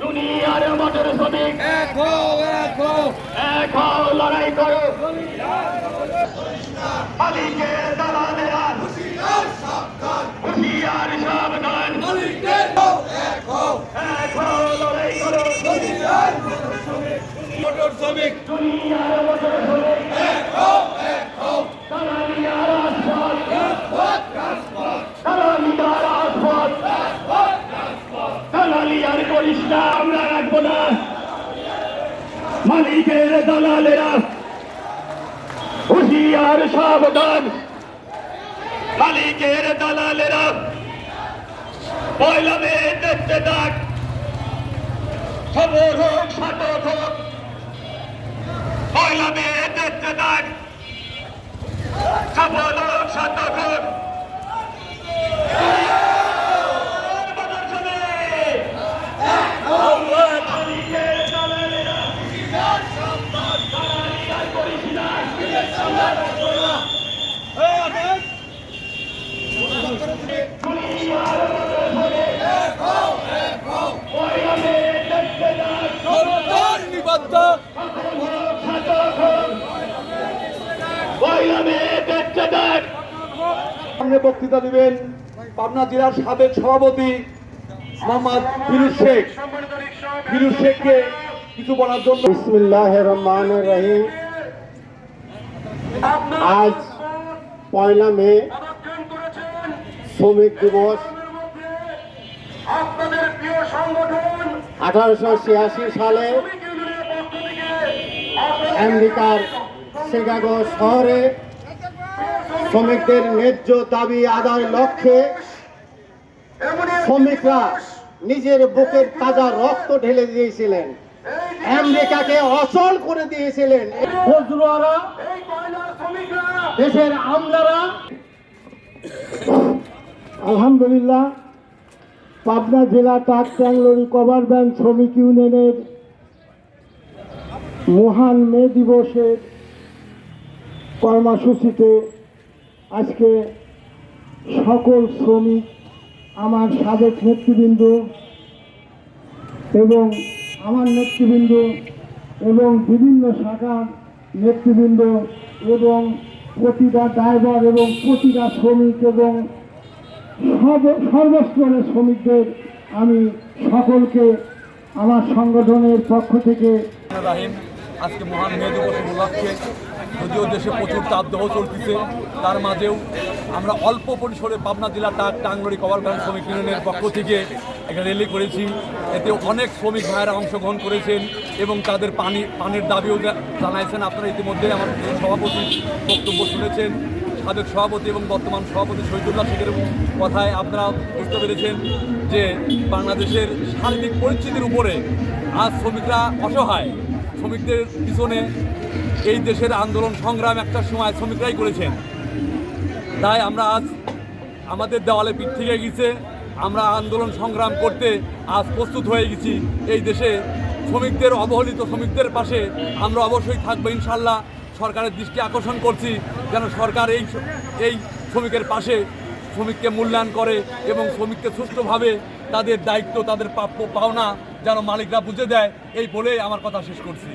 দুনিয়ার মোটর শ্রমিক এক হও এক হও এক হও লড়াই করো মালিকের দালালেরা হুঁশিয়ার সাবধান মালিকের হও এক হও দুনিয়ার মোটর না আমরা রাখব না। মালিকের দালালেরা হুঁশিয়ার সাবধান। মালিকের দালালেরা পয়লা মে দেখতে থাক খবর হোক সাতক হোক। পয়লা মে দেখতে থাক খবর হোক সাতক হোক মালিকের দালালেরা দালালিয়ার করিস না পয়লা মে দেখতে থাক সরকার নিবদ্ধ পয়লা মে দেখতে থাক সামনে বক্তৃতা দিবেন পাবনা জেলার সাবেক সভাপতি মোহাম্মদ ফিরুজ শেখ। ফিরুজ শেখকে কিছু বলার জন্য। বিসমিল্লাহ রহমান রহিম। আজ পয়লা মে শ্রমিক দিবস। আপনাদের প্রিয় সংগঠন আঠারোশো ছিয়াশি সালে আমেরিকার শিকাগো শহরে। শ্রমিকদের ন্যায্য দাবি আদায়ের লক্ষ্যে শ্রমিকরা নিজের বুকের তাজা রক্ত ঢেলে দিয়েছিলেন। আমেরিকাকে অচল করে দিয়েছিলেন। দেশের আমলারা। আলহামদুলিল্লাহ পাবনা জেলা ট্রাক ট্যাংলরি কভার ব্যাংক শ্রমিক ইউনিয়নের মহান মে দিবসের কর্মসূচিতে আজকে সকল শ্রমিক, আমার সাবেক নেতৃবৃন্দ এবং আমার নেতৃবৃন্দ এবং বিভিন্ন শাখার নেতৃবৃন্দ এবং প্রতিটা ড্রাইভার এবং প্রতিটা শ্রমিক এবং সর্ব- সর্বস্তরের শ্রমিকদের আমি সকলকে, আমার সংগঠনের পক্ষ থেকে আজকে মহান মে দিবস উপলক্ষে যদিও দেশে প্রচুর তাপদাহ চলতেছে, তার মাঝেও আমরা অল্প পরিসরে পাবনা জেলা টাক টাঙ্গরি কভার ব্যাংক শ্রমিক ইউনিয়নের পক্ষ থেকে একটা র্যালি করেছি। এতে অনেক শ্রমিক ভাইয়েরা অংশগ্রহণ করেছেন এবং তাদের পানি পানির দাবিও জানাইছেন। আপনারা ইতিমধ্যে আমার সভাপতি বক্তব্য শুনেছেন। সাবেক সভাপতি এবং বর্তমান সভাপতি শহীদুল্লাহ শেখের কথায় আপনারা বুঝতে পেরেছেন যে বাংলাদেশের সার্বিক পরিস্থিতির উপরে আজ শ্রমিকরা অসহায়। শ্রমিকদের পিছনে এই দেশের আন্দোলন সংগ্রাম একটা সময় শ্রমিকরাই করেছেন। তাই আমরা আজ আমাদের দেওয়ালে পিঠ থেকে গেছে, আমরা আন্দোলন সংগ্রাম করতে আজ প্রস্তুত হয়ে গেছি। এই দেশে শ্রমিকদের, অবহেলিত শ্রমিকদের পাশে আমরা অবশ্যই থাকব ইনশাল্লাহ সরকারের দৃষ্টি আকর্ষণ করছি যেন সরকার এই এই শ্রমিকের পাশে শ্রমিককে মূল্যায়ন করে এবং শ্রমিককে সুষ্ঠুভাবে তাদের দায়িত্ব, তাদের প্রাপ্য পাওনা যেন মালিকরা বুঝে দেয় এই বলেই আমার কথা শেষ করছি।